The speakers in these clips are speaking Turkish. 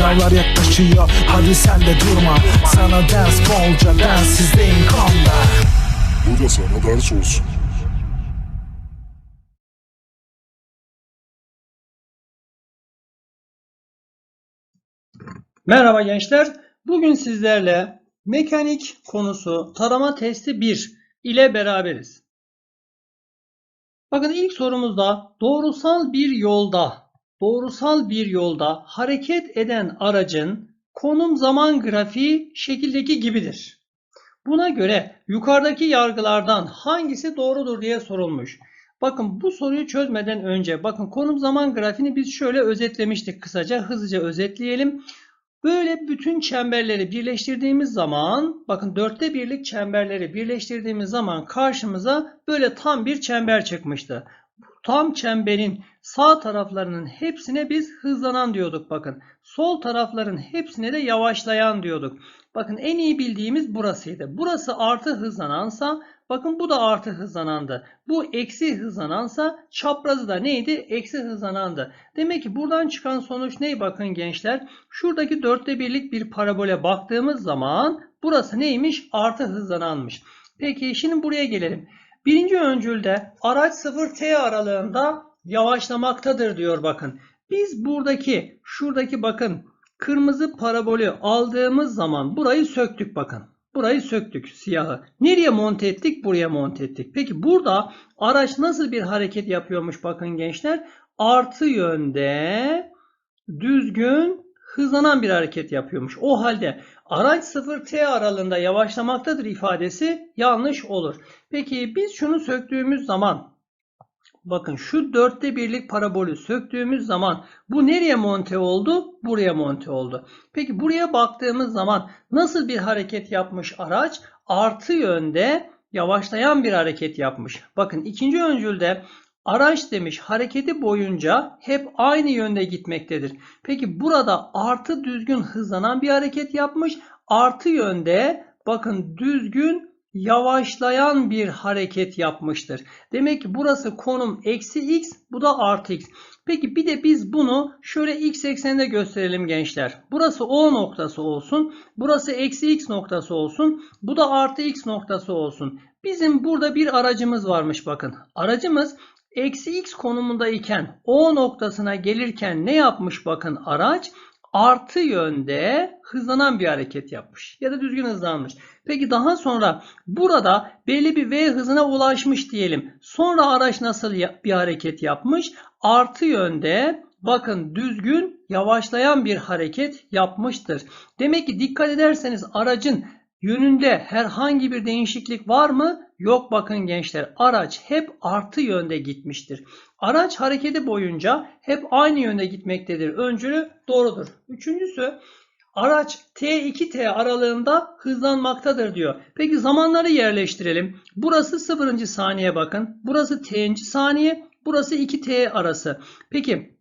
Sınavlar yaklaşıyor hadi sen de durma Sana ders bolca densizliğin konda Bu da sana ders olsun. Merhaba gençler. Bugün sizlerle mekanik konusu tarama testi 1 ile beraberiz. Bakın ilk sorumuzda doğrusal bir yolda doğrusal bir yolda hareket eden aracın konum zaman grafiği şekildeki gibidir. Buna göre yukarıdaki yargılardan hangisi doğrudur diye sorulmuş. Bakın bu soruyu çözmeden önce bakın konum zaman grafiğini biz şöyle özetlemiştik kısaca hızlıca özetleyelim. Böyle bütün çemberleri birleştirdiğimiz zaman bakın dörtte birlik çemberleri birleştirdiğimiz zaman karşımıza böyle tam bir çember çıkmıştı. Tam çemberin sağ taraflarının hepsine biz hızlanan diyorduk bakın. Sol tarafların hepsine de yavaşlayan diyorduk. Bakın en iyi bildiğimiz burasıydı. Burası artı hızlanansa bakın bu da artı hızlanandı. Bu eksi hızlanansa çaprazı da neydi? Eksi hızlanandı. Demek ki buradan çıkan sonuç ne? Bakın gençler. Şuradaki dörtte birlik bir parabole baktığımız zaman burası neymiş? Artı hızlananmış. Peki şimdi buraya gelelim. Birinci öncülde araç 0T aralığında yavaşlamaktadır diyor bakın. Biz buradaki şuradaki bakın kırmızı parabolü aldığımız zaman burayı söktük bakın. Burayı söktük siyahı. Nereye monte ettik? Buraya monte ettik. Peki burada araç nasıl bir hareket yapıyormuş bakın gençler. Artı yönde düzgün hızlanan bir hareket yapıyormuş. O halde araç 0T aralığında yavaşlamaktadır ifadesi yanlış olur. Peki biz şunu söktüğümüz zaman bakın şu dörtte birlik parabolü söktüğümüz zaman bu nereye monte oldu? Buraya monte oldu. Peki buraya baktığımız zaman nasıl bir hareket yapmış araç? Artı yönde yavaşlayan bir hareket yapmış. Bakın ikinci öncülde Araç demiş hareketi boyunca hep aynı yönde gitmektedir. Peki burada artı düzgün hızlanan bir hareket yapmış. Artı yönde bakın düzgün yavaşlayan bir hareket yapmıştır. Demek ki burası konum eksi x bu da artı x. Peki bir de biz bunu şöyle x ekseninde gösterelim gençler. Burası o noktası olsun. Burası eksi x noktası olsun. Bu da artı x noktası olsun. Bizim burada bir aracımız varmış bakın. Aracımız eksi x konumundayken O noktasına gelirken ne yapmış bakın araç? Artı yönde hızlanan bir hareket yapmış. Ya da düzgün hızlanmış. Peki daha sonra burada belli bir v hızına ulaşmış diyelim. Sonra araç nasıl bir hareket yapmış? Artı yönde bakın düzgün yavaşlayan bir hareket yapmıştır. Demek ki dikkat ederseniz aracın yönünde herhangi bir değişiklik var mı? Yok bakın gençler araç hep artı yönde gitmiştir. Araç hareketi boyunca hep aynı yönde gitmektedir. Öncülü doğrudur. Üçüncüsü araç T2T aralığında hızlanmaktadır diyor. Peki zamanları yerleştirelim. Burası 0. saniye bakın. Burası T'inci saniye. Burası 2T arası. Peki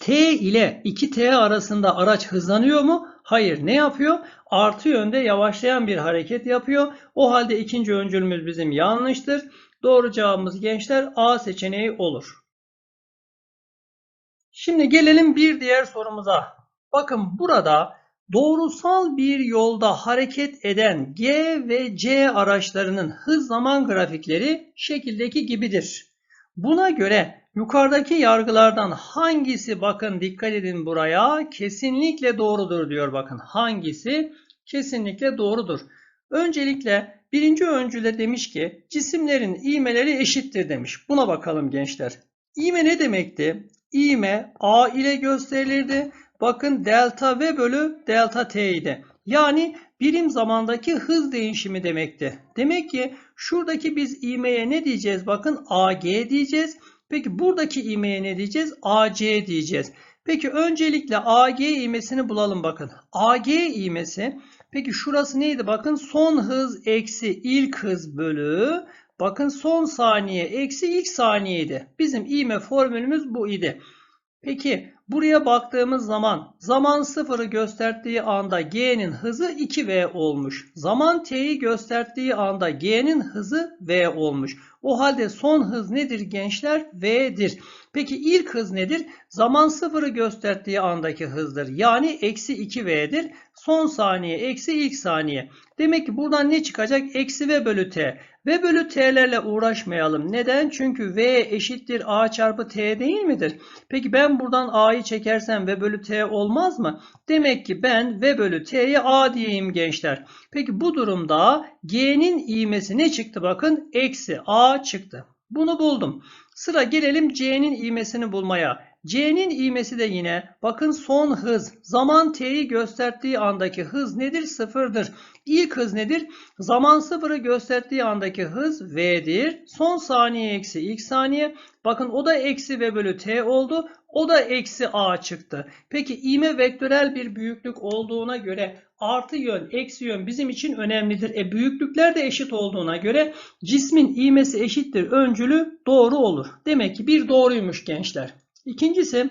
T ile 2T arasında araç hızlanıyor mu? Hayır. Ne yapıyor? Artı yönde yavaşlayan bir hareket yapıyor. O halde ikinci öncülümüz bizim yanlıştır. Doğru cevabımız gençler A seçeneği olur. Şimdi gelelim bir diğer sorumuza. Bakın burada doğrusal bir yolda hareket eden G ve C araçlarının hız zaman grafikleri şekildeki gibidir. Buna göre yukarıdaki yargılardan hangisi bakın dikkat edin buraya kesinlikle doğrudur diyor bakın hangisi kesinlikle doğrudur. Öncelikle birinci öncüle demiş ki cisimlerin iğmeleri eşittir demiş. Buna bakalım gençler. İğme ne demekti? İğme A ile gösterilirdi. Bakın delta V bölü delta T idi. Yani birim zamandaki hız değişimi demekti. Demek ki şuradaki biz ivmeye ne diyeceğiz? Bakın AG diyeceğiz. Peki buradaki ivmeye ne diyeceğiz? AC diyeceğiz. Peki öncelikle AG ivmesini bulalım bakın. AG ivmesi peki şurası neydi? Bakın son hız eksi ilk hız bölü bakın son saniye eksi ilk saniyeydi. Bizim ivme formülümüz bu idi. Peki buraya baktığımız zaman zaman sıfırı gösterdiği anda g'nin hızı 2v olmuş. Zaman t'yi gösterdiği anda g'nin hızı v olmuş. O halde son hız nedir gençler? V'dir. Peki ilk hız nedir? Zaman sıfırı gösterdiği andaki hızdır. Yani eksi 2v'dir. Son saniye eksi ilk saniye. Demek ki buradan ne çıkacak? Eksi v bölü t. V bölü t'lerle uğraşmayalım. Neden? Çünkü v eşittir a çarpı t değil midir? Peki ben buradan a'yı çekersem v bölü t olmaz mı? Demek ki ben v bölü t'ye a diyeyim gençler. Peki bu durumda g'nin ivmesi ne çıktı bakın? Eksi a çıktı. Bunu buldum. Sıra gelelim c'nin ivmesini bulmaya. C'nin ivmesi de yine bakın son hız zaman t'yi gösterdiği andaki hız nedir? Sıfırdır. İlk hız nedir? Zaman sıfırı gösterdiği andaki hız v'dir. Son saniye eksi ilk saniye. Bakın o da eksi v bölü t oldu. O da eksi a çıktı. Peki ivme vektörel bir büyüklük olduğuna göre artı yön, eksi yön bizim için önemlidir. E büyüklükler de eşit olduğuna göre cismin ivmesi eşittir öncülü doğru olur. Demek ki bir doğruymuş gençler. İkincisi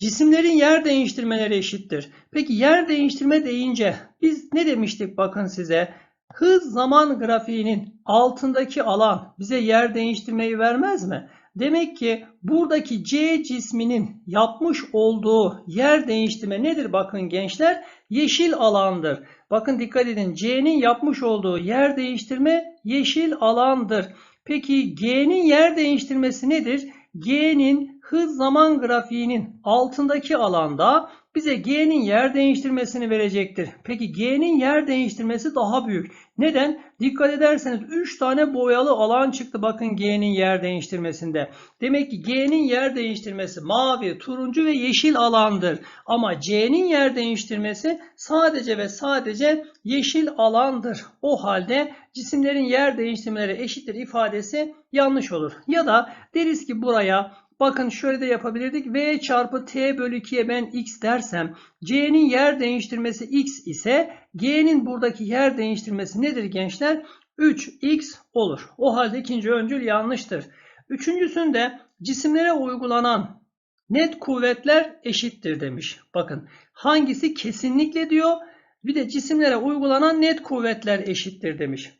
cisimlerin yer değiştirmeleri eşittir. Peki yer değiştirme deyince biz ne demiştik bakın size? Hız zaman grafiğinin altındaki alan bize yer değiştirmeyi vermez mi? Demek ki buradaki C cisminin yapmış olduğu yer değiştirme nedir bakın gençler? Yeşil alandır. Bakın dikkat edin C'nin yapmış olduğu yer değiştirme yeşil alandır. Peki G'nin yer değiştirmesi nedir? G'nin hız zaman grafiğinin altındaki alanda bize G'nin yer değiştirmesini verecektir. Peki G'nin yer değiştirmesi daha büyük. Neden? Dikkat ederseniz 3 tane boyalı alan çıktı bakın G'nin yer değiştirmesinde. Demek ki G'nin yer değiştirmesi mavi, turuncu ve yeşil alandır. Ama C'nin yer değiştirmesi sadece ve sadece yeşil alandır. O halde cisimlerin yer değiştirmeleri eşittir ifadesi yanlış olur. Ya da deriz ki buraya Bakın şöyle de yapabilirdik. V çarpı t bölü 2'ye ben x dersem c'nin yer değiştirmesi x ise g'nin buradaki yer değiştirmesi nedir gençler? 3x olur. O halde ikinci öncül yanlıştır. Üçüncüsünde cisimlere uygulanan net kuvvetler eşittir demiş. Bakın hangisi kesinlikle diyor. Bir de cisimlere uygulanan net kuvvetler eşittir demiş.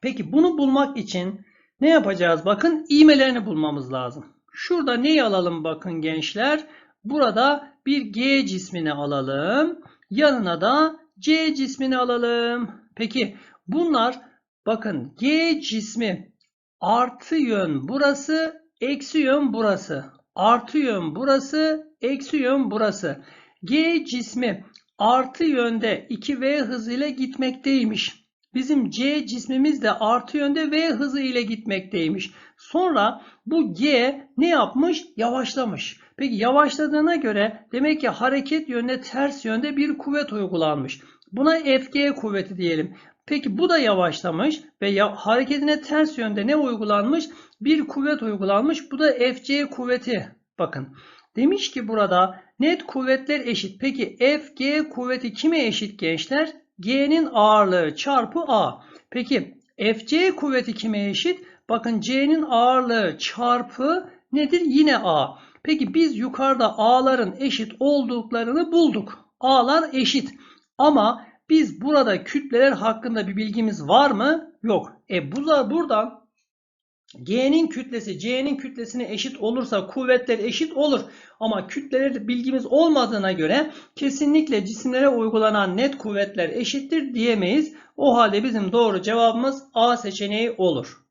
Peki bunu bulmak için ne yapacağız? Bakın ivmelerini bulmamız lazım. Şurada neyi alalım bakın gençler? Burada bir G cismini alalım. Yanına da C cismini alalım. Peki bunlar bakın G cismi artı yön burası, eksi yön burası. Artı yön burası, eksi yön burası. G cismi artı yönde 2V hızıyla gitmekteymiş. Bizim C cismimiz de artı yönde V hızı ile gitmekteymiş. Sonra bu G ne yapmış? Yavaşlamış. Peki yavaşladığına göre demek ki hareket yönde ters yönde bir kuvvet uygulanmış. Buna FG kuvveti diyelim. Peki bu da yavaşlamış ve ya, hareketine ters yönde ne uygulanmış? Bir kuvvet uygulanmış. Bu da FC kuvveti. Bakın. Demiş ki burada net kuvvetler eşit. Peki FG kuvveti kime eşit gençler? G'nin ağırlığı çarpı A. Peki FC kuvveti kime eşit? Bakın C'nin ağırlığı çarpı nedir? Yine A. Peki biz yukarıda A'ların eşit olduklarını bulduk. A'lar eşit. Ama biz burada kütleler hakkında bir bilgimiz var mı? Yok. E bu da buradan G'nin kütlesi C'nin kütlesine eşit olursa kuvvetler eşit olur. Ama kütleler bilgimiz olmadığına göre kesinlikle cisimlere uygulanan net kuvvetler eşittir diyemeyiz. O halde bizim doğru cevabımız A seçeneği olur.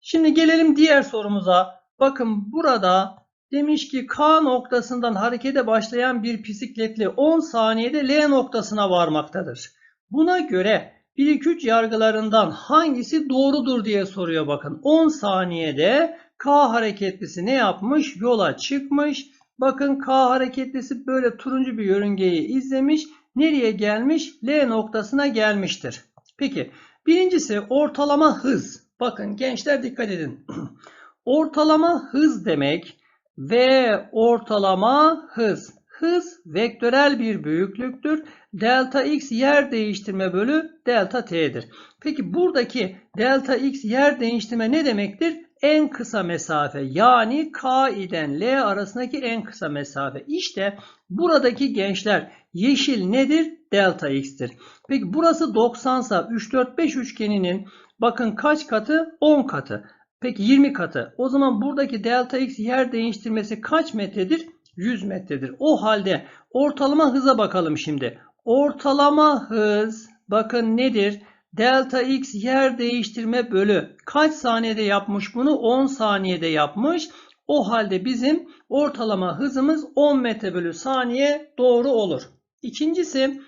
Şimdi gelelim diğer sorumuza. Bakın burada demiş ki K noktasından harekete başlayan bir bisikletli 10 saniyede L noktasına varmaktadır. Buna göre 1-2-3 yargılarından hangisi doğrudur diye soruyor bakın. 10 saniyede K hareketlisi ne yapmış? Yola çıkmış. Bakın K hareketlisi böyle turuncu bir yörüngeyi izlemiş. Nereye gelmiş? L noktasına gelmiştir. Peki birincisi ortalama hız. Bakın gençler dikkat edin. ortalama hız demek ve ortalama hız. Hız vektörel bir büyüklüktür. Delta x yer değiştirme bölü delta t'dir. Peki buradaki delta x yer değiştirme ne demektir? en kısa mesafe yani K ile L arasındaki en kısa mesafe. İşte buradaki gençler yeşil nedir? Delta x'tir. Peki burası 90 sa 3 4 5 üçgeninin bakın kaç katı? 10 katı. Peki 20 katı. O zaman buradaki delta x yer değiştirmesi kaç metredir? 100 metredir. O halde ortalama hıza bakalım şimdi. Ortalama hız bakın nedir? Delta x yer değiştirme bölü kaç saniyede yapmış bunu? 10 saniyede yapmış. O halde bizim ortalama hızımız 10 metre bölü saniye doğru olur. İkincisi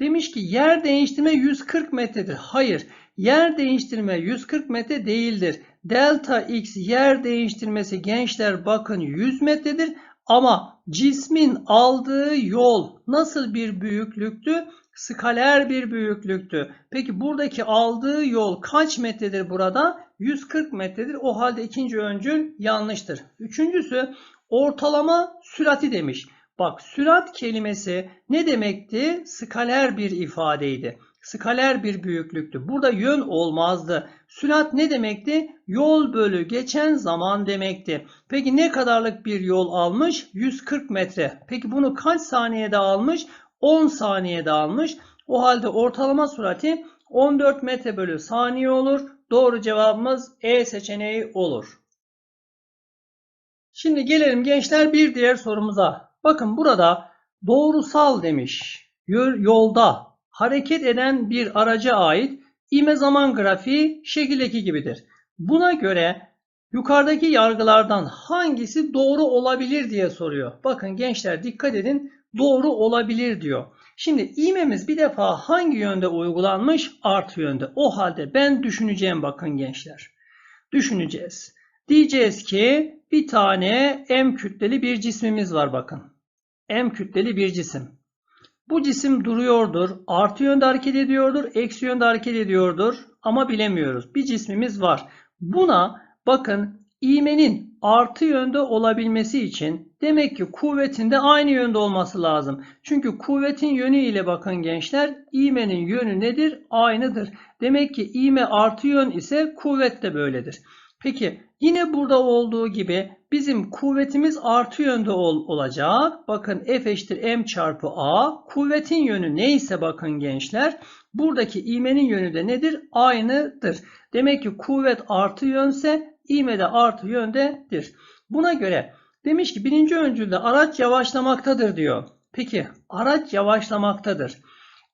demiş ki yer değiştirme 140 metredir. Hayır yer değiştirme 140 metre değildir. Delta x yer değiştirmesi gençler bakın 100 metredir. Ama cismin aldığı yol nasıl bir büyüklüktü? Skaler bir büyüklüktü. Peki buradaki aldığı yol kaç metredir burada? 140 metredir. O halde ikinci öncül yanlıştır. Üçüncüsü ortalama sürati demiş. Bak sürat kelimesi ne demekti? Skaler bir ifadeydi. Skaler bir büyüklüktü. Burada yön olmazdı. Sürat ne demekti? Yol bölü geçen zaman demekti. Peki ne kadarlık bir yol almış? 140 metre. Peki bunu kaç saniyede almış? 10 saniyede almış. O halde ortalama sürati 14 metre bölü saniye olur. Doğru cevabımız E seçeneği olur. Şimdi gelelim gençler bir diğer sorumuza. Bakın burada doğrusal demiş. Yolda hareket eden bir araca ait ivme zaman grafiği şekildeki gibidir. Buna göre yukarıdaki yargılardan hangisi doğru olabilir diye soruyor. Bakın gençler dikkat edin doğru olabilir diyor. Şimdi ivmemiz bir defa hangi yönde uygulanmış? Artı yönde. O halde ben düşüneceğim bakın gençler. Düşüneceğiz. Diyeceğiz ki bir tane M kütleli bir cismimiz var bakın. M kütleli bir cisim. Bu cisim duruyordur, artı yönde hareket ediyordur, eksi yönde hareket ediyordur ama bilemiyoruz. Bir cismimiz var. Buna bakın ivmenin artı yönde olabilmesi için demek ki kuvvetin de aynı yönde olması lazım. Çünkü kuvvetin yönü ile bakın gençler ivmenin yönü nedir? Aynıdır. Demek ki ivme artı yön ise kuvvet de böyledir. Peki yine burada olduğu gibi bizim kuvvetimiz artı yönde ol, olacak. Bakın F eşittir M çarpı A. Kuvvetin yönü neyse bakın gençler. Buradaki ivmenin yönü de nedir? Aynıdır. Demek ki kuvvet artı yönse ivme de artı yöndedir. Buna göre demiş ki birinci öncülde araç yavaşlamaktadır diyor. Peki araç yavaşlamaktadır.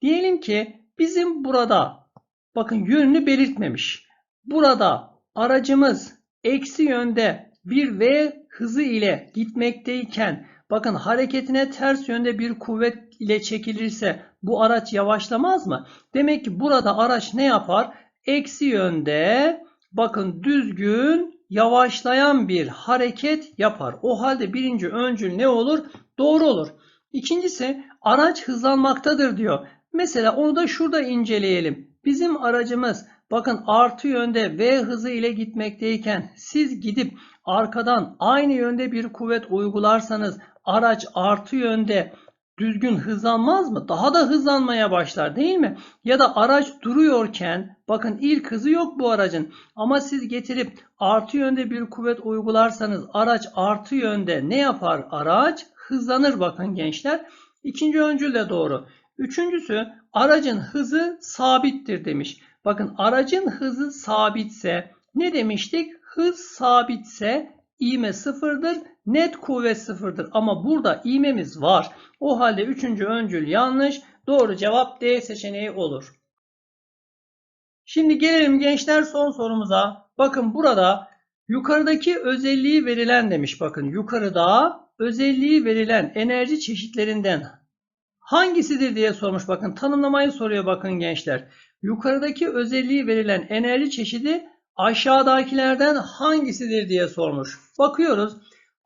Diyelim ki bizim burada bakın yönünü belirtmemiş. Burada aracımız eksi yönde bir V hızı ile gitmekteyken bakın hareketine ters yönde bir kuvvet ile çekilirse bu araç yavaşlamaz mı? Demek ki burada araç ne yapar? Eksi yönde bakın düzgün yavaşlayan bir hareket yapar. O halde birinci öncül ne olur? Doğru olur. İkincisi araç hızlanmaktadır diyor. Mesela onu da şurada inceleyelim. Bizim aracımız bakın artı yönde V hızı ile gitmekteyken siz gidip arkadan aynı yönde bir kuvvet uygularsanız araç artı yönde düzgün hızlanmaz mı? Daha da hızlanmaya başlar değil mi? Ya da araç duruyorken bakın ilk hızı yok bu aracın ama siz getirip artı yönde bir kuvvet uygularsanız araç artı yönde ne yapar araç? Hızlanır bakın gençler. İkinci öncül de doğru. Üçüncüsü aracın hızı sabittir demiş. Bakın aracın hızı sabitse ne demiştik? Hız sabitse ivme sıfırdır. Net kuvvet sıfırdır. Ama burada ivmemiz var. O halde üçüncü öncül yanlış. Doğru cevap D seçeneği olur. Şimdi gelelim gençler son sorumuza. Bakın burada yukarıdaki özelliği verilen demiş. Bakın yukarıda özelliği verilen enerji çeşitlerinden hangisidir diye sormuş. Bakın tanımlamayı soruyor bakın gençler. Yukarıdaki özelliği verilen enerji çeşidi aşağıdakilerden hangisidir diye sormuş. Bakıyoruz.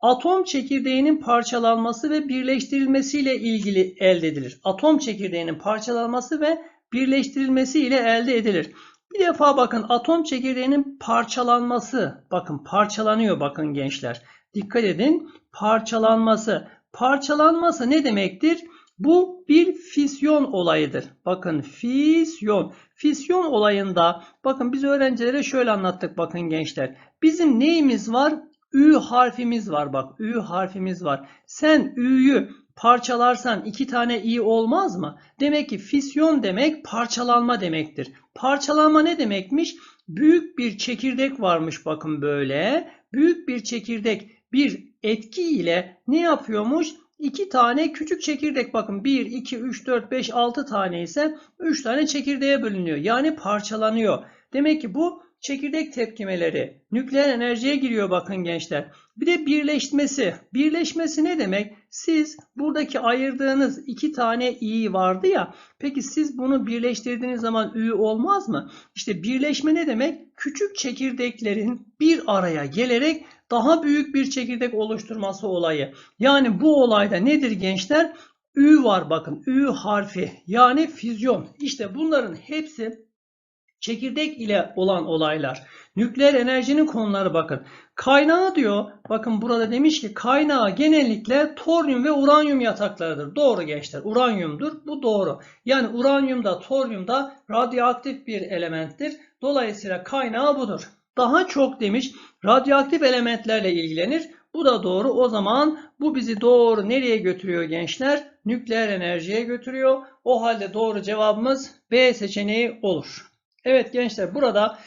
Atom çekirdeğinin parçalanması ve birleştirilmesiyle ilgili elde edilir. Atom çekirdeğinin parçalanması ve birleştirilmesi ile elde edilir. Bir defa bakın atom çekirdeğinin parçalanması. Bakın parçalanıyor bakın gençler. Dikkat edin. Parçalanması. Parçalanması ne demektir? Bu bir fisyon olayıdır. Bakın fisyon. Fisyon olayında bakın biz öğrencilere şöyle anlattık bakın gençler. Bizim neyimiz var? Ü harfimiz var bak. Ü harfimiz var. Sen Ü'yü parçalarsan iki tane i olmaz mı? Demek ki fisyon demek parçalanma demektir. Parçalanma ne demekmiş? Büyük bir çekirdek varmış bakın böyle. Büyük bir çekirdek bir etki ile ne yapıyormuş? İki tane küçük çekirdek bakın 1, 2, 3, 4, 5, 6 tane ise 3 tane çekirdeğe bölünüyor. Yani parçalanıyor. Demek ki bu çekirdek tepkimeleri nükleer enerjiye giriyor bakın gençler. Bir de birleşmesi. Birleşmesi ne demek? Siz buradaki ayırdığınız iki tane i vardı ya. Peki siz bunu birleştirdiğiniz zaman ü olmaz mı? İşte birleşme ne demek? Küçük çekirdeklerin bir araya gelerek daha büyük bir çekirdek oluşturması olayı. Yani bu olayda nedir gençler? Ü var bakın. Ü harfi. Yani füzyon. İşte bunların hepsi çekirdek ile olan olaylar. Nükleer enerjinin konuları bakın. Kaynağı diyor, bakın burada demiş ki kaynağı genellikle toryum ve uranyum yataklarıdır. Doğru gençler, uranyumdur. Bu doğru. Yani uranyumda, toryumda radyoaktif bir elementtir. Dolayısıyla kaynağı budur. Daha çok demiş radyoaktif elementlerle ilgilenir. Bu da doğru. O zaman bu bizi doğru nereye götürüyor gençler? Nükleer enerjiye götürüyor. O halde doğru cevabımız B seçeneği olur. Evet gençler burada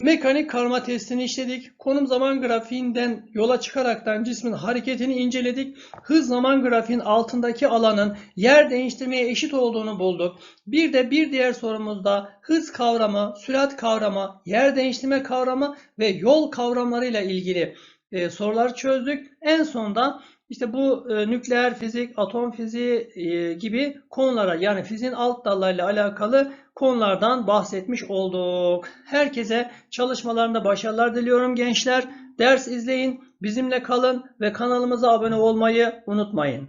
mekanik karma testini işledik. Konum zaman grafiğinden yola çıkaraktan cismin hareketini inceledik. Hız zaman grafiğin altındaki alanın yer değiştirmeye eşit olduğunu bulduk. Bir de bir diğer sorumuzda hız kavramı, sürat kavramı, yer değiştirme kavramı ve yol kavramlarıyla ilgili e, sorular çözdük. En sonda işte bu e, nükleer fizik, atom fiziği e, gibi konulara yani fiziğin alt dallarıyla alakalı konulardan bahsetmiş olduk. Herkese çalışmalarında başarılar diliyorum gençler. Ders izleyin, bizimle kalın ve kanalımıza abone olmayı unutmayın.